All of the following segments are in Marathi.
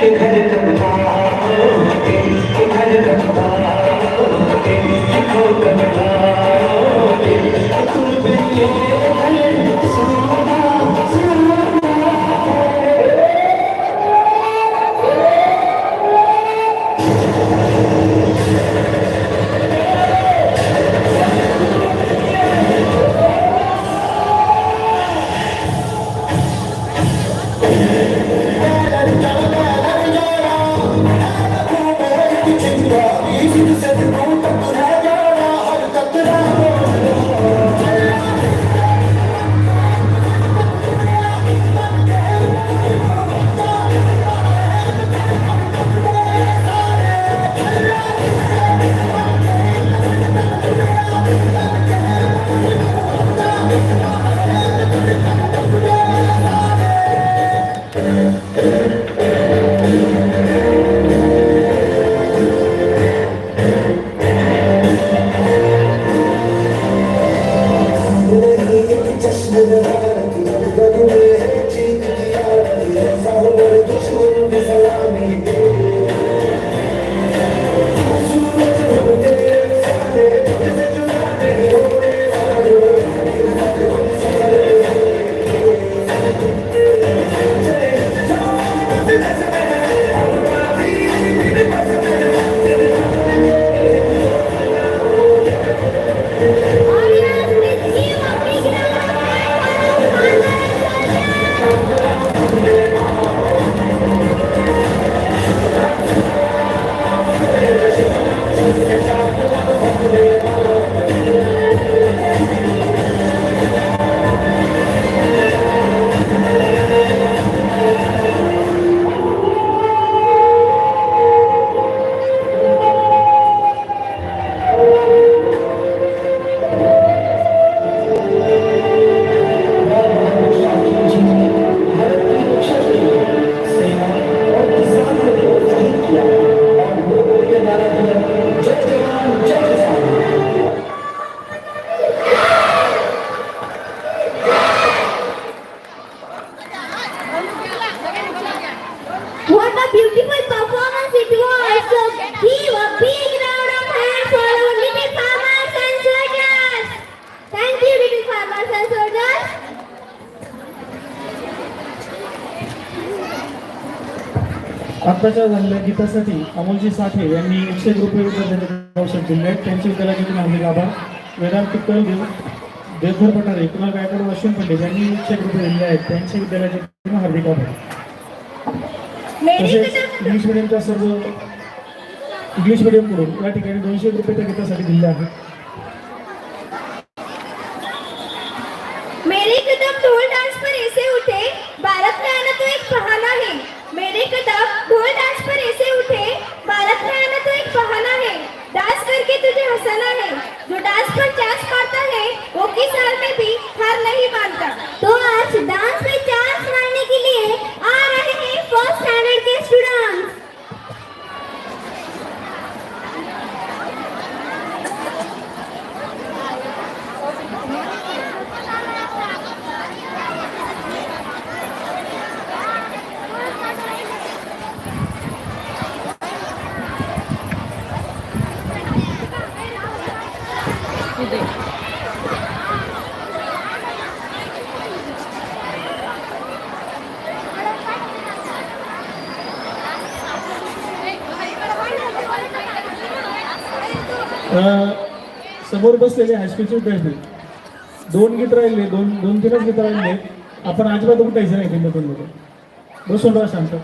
के घर आत्ताच्या झालेल्या गीतासाठी अमोलजी साठे यांनी एकशे एक रुपये विद्यार्थ्यांचे औषध दिले. त्यांचे विद्यालयाचे नागरिक आभार. वेदांत तुक्कल देव देवधर पठारे कुणाल गायकवाड वाशिम पंडित यांनी एकशे एक रुपये दिले आहेत. त्यांचे विद्यालयाचे हार्दिक आभार. तसेच इंग्लिश मिडियमच्या सर्व इंग्लिश मिडियमकडून या ठिकाणी दोनशे रुपये त्या गीतासाठी दिले आहेत मेरे कदम ढोल डांस पर ऐसे उठे भारत में आना तो एक बहाना है मेरे कदम ढोल डांस पर ऐसे उठे भारत में आना तो एक बहाना है डांस करके तुझे हंसाना है जो डांस पर चांस मारता है वो किस हाल में भी हार नहीं मानता तो आज डांस में चांस मारने के लिए आ रहे हैं फर्स्ट स्टैंडर्ड के स्टूडेंट्स अं, समोर बसलेले हायस्कूलचे विद्यार्थी. दोन गीत राहिले दोन दोन तीनच गीत राहिले. आपण अजिबात उठायचं नाही त्यांना दोन लोक बसून राहा शांत.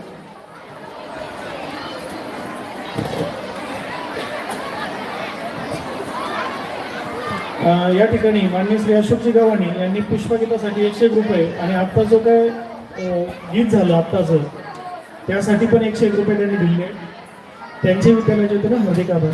या ठिकाणी मान्य श्री अशोकजी गावानी यांनी पुष्पगीतासाठी एकशे एक रुपये आणि आत्ता जो काय गीत झालं आत्ताचं त्यासाठी पण एकशे एक रुपये त्यांनी दिले. त्यांचे विद्यालयाचे होते ना हार्दिक आभार.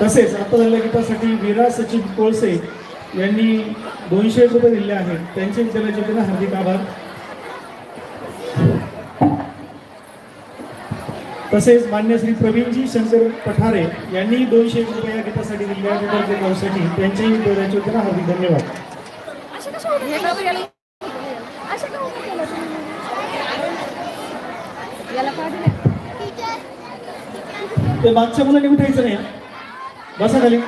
तसेच आता झालेल्या गीतासाठी वीरा सचिन कोळसे यांनी दोनशे रुपये दिले आहेत. त्यांचे विद्यालयाचे हार्दिक आभार. तसेच मान्य श्री प्रवीणजी शंकर पठारे यांनी दोनशे रुपये या गीतासाठी दिले आहेत. कोळसाठी त्यांच्याही विद्यालयाचे वतीनं हार्दिक धन्यवाद. ते मागच्या मुलांनी उठायचं नाही बसा खाली.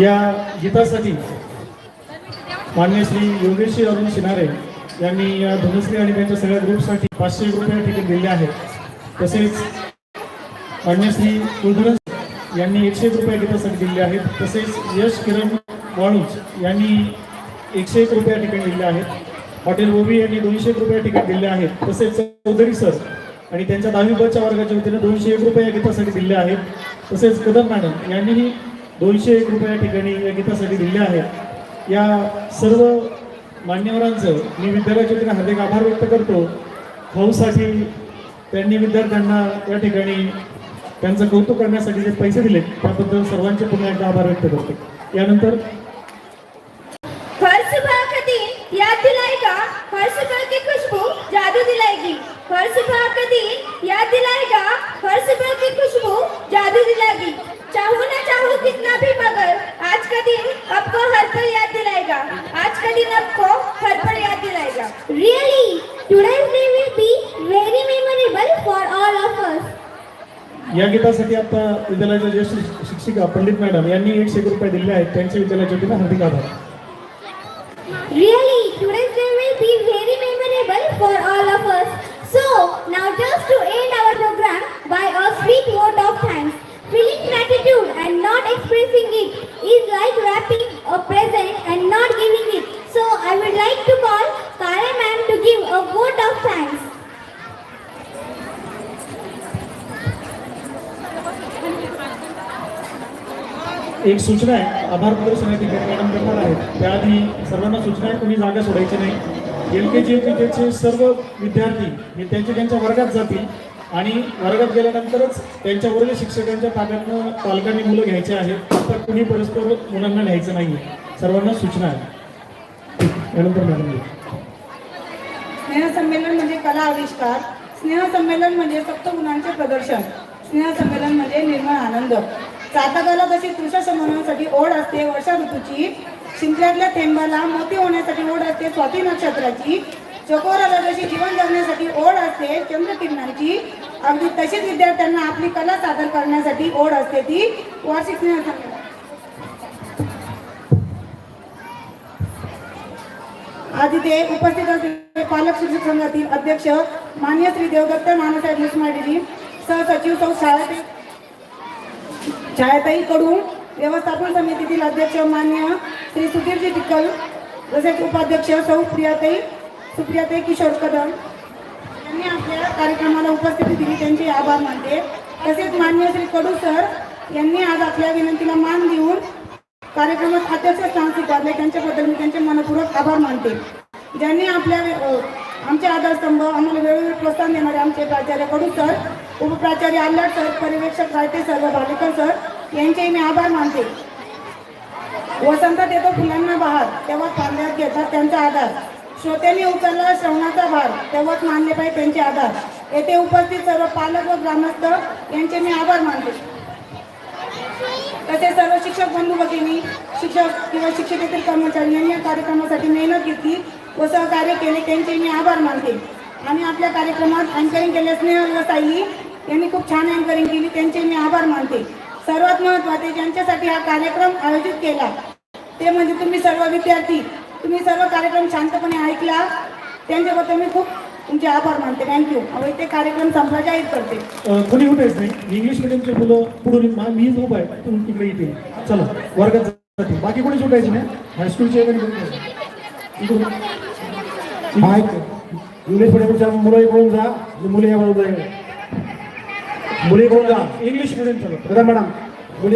या गीतासाठी मान्य श्री योगेश्री अरुण शिनारे यांनी या धनुश्री आणि त्यांच्या सगळ्या ग्रुपसाठी पाचशे रुपये तिकीट दिले आहेत. तसेच मान्य श्री कुलधरन यांनी एकशे रुपये गीतासाठी दिले आहेत. तसेच यश किरण वाळूज यांनी एकशे एक रुपये ठिकाणी दिले आहेत. हॉटेल ओबी यांनी दोनशे एक रुपये तिकीट दिले आहेत. तसेच चौधरी सर आणि त्यांच्या दहावी बच्या वर्गाच्या वतीने दोनशे एक रुपये या गीतासाठी दिले आहेत. तसेच कदम मॅडम यांनीही दोनशे एक रुपये या ठिकाणी या गीतासाठी दिल्या आहेत. या सर्व मान्यवरांचं मी विद्यालयाच्या वतीने हार्दिक आभार व्यक्त करतो. भाऊसाठी त्यांनी विद्यार्थ्यांना या ठिकाणी त्यांचं कौतुक करण्यासाठी जे पैसे दिले त्याबद्दल सर्वांचे पुन्हा एकदा आभार व्यक्त करतो. यानंतर हर सुबह का दिन याद दिलाएगा हर सुबह की खुशबू जादू दिलाएगी हर सुबह का दिन याद दिलाएगा हर सुबह की खुशबू जादू दिलाएगी चाहूं ना चाहूं कितना भी मगर आज का दिन आपको हर पल याद दिलाएगा आज का दिन आपको हर पल याद दिलाएगा really today's day will be very memorable for all of us या गीतासाठी आता विद्यालयाच्या ज्येष्ठ शिक्षिका पंडित मॅडम यांनी एकशे एक रुपये दिले आहेत. त्यांच्या विद्यालयाच्या वतीनं हार्दिक आभार. Big a word of thanks. Feeling gratitude and not expressing it is like wrapping a present and not giving it. So, I would like to call Kala ma'am to give a vote of thanks. एक सूचना आहे आभार प्रदर्शन या ठिकाणी मॅडम करणार आहेत त्याआधी सर्वांना सूचना आहे तुम्ही जागा सोडायची नाही एल के जी एल के जीचे सर्व विद्यार्थी हे त्यांच्या त्यांच्या वर्गात जातील आणि वर्गात गेल्यानंतरच त्यांच्या वर्ग शिक्षकांच्या ताब्यातनं पालकांनी मुलं घ्यायचे आहेत. तर कुणी परस्पर मुलांना न्यायचं नाही सर्वांना सूचना आहे. यानंतर मॅडम. स्नेहसंमेलन म्हणजे कला आविष्कार. स्नेहसंमेलन म्हणजे सप्त गुणांचे प्रदर्शन. स्नेहसंमेलन म्हणजे निर्मळ आनंद. चातकाला जशी तृषा समन्वयासाठी ओढ असते. वर्षा ऋतूची शिंपल्यातल्या थेंबाला मोती होण्यासाठी ओढ असते. स्वाती नक्षत्राची चकोराला जशी जीवन जगण्यासाठी ओढ असते चंद्रकिरणांची अगदी तशीच विद्यार्थ्यांना आपली कला सादर करण्यासाठी ओढ असते ती वार्षिक स्नेहसंमेलन आज इथे उपस्थित असलेले पालक शिक्षक संघातील अध्यक्ष मान्य श्री देवदत्त नानासाहेब मुसमाडिनी सहसचिव सौ शाळा छायाताई व्यवस्थापन समितीतील अध्यक्ष मान्य श्री सुधीरजी टिक्कल तसेच उपाध्यक्ष सौ प्रियाताई सुप्रियाताई किशोर कदम यांनी आपल्या कार्यक्रमाला उपस्थिती दिली त्यांचे आभार मानते. तसेच मान्य श्री कडू सर यांनी आज आपल्या विनंतीला मान देऊन कार्यक्रमात अध्यक्षस्थान स्वीकारले. त्यांच्याबद्दल मी त्यांचे मनपूर्वक आभार मानते. ज्यांनी आपल्या आमचे आधारस्तंभ आम्हाला वेळोवेळी प्रोत्साहन देणारे आमचे प्राचार्य कडू सर उपप्राचार्य आल्लाड सर पर्यवेक्षक रायते सर व भालेकर सर यांचेही मी आभार मानते. वसंतात येतो फुलांना बहार तेव्हा पांढऱ्यात घेतात त्यांचा आधार. श्रोत्यांनी उचलला श्रवणाचा भार. तेव्हाच मानले पाहिजे त्यांचे आधार येथे उपस्थित सर्व पालक व ग्रामस्थ यांचे मी आभार मानते. तसेच सर्व शिक्षक बंधू भगिनी शिक्षक किंवा शिक्षकेतील कर्मचारी यांनी या कार्यक्रमासाठी मेहनत घेतली व सहकार्य केले त्यांचे मी आभार मानते. आणि आपल्या कार्यक्रमात अँकरिंग केले स्नेहल साई यांनी खूप छान अँकरिंग केली त्यांचे मी आभार मानते. सर्वात महत्त्वाचे ज्यांच्यासाठी हा कार्यक्रम आयोजित केला ते म्हणजे तुम्ही सर्व विद्यार्थी. तुम्ही सर्व कार्यक्रम शांतपणे ऐकला. त्यांच्याबद्दल मी खूप तुमचे आभार मानते. थँक्यू ते कार्यक्रम संपला जाहीर करते. कोणी उठायच नाही? इंग्लिश मिडियमचे मुलं पुढून मी मीच उभा आहे. तुम्ही तिकडे येते चला वर्गात बाकी कोणी उठायचं नाही. हायस्कूलचे इंग्लिश मिडियमच्या मुलं इकडून जा. मुली याकडून जा मुली इकडून जा. इंग्लिश मिडियम चला मॅडम.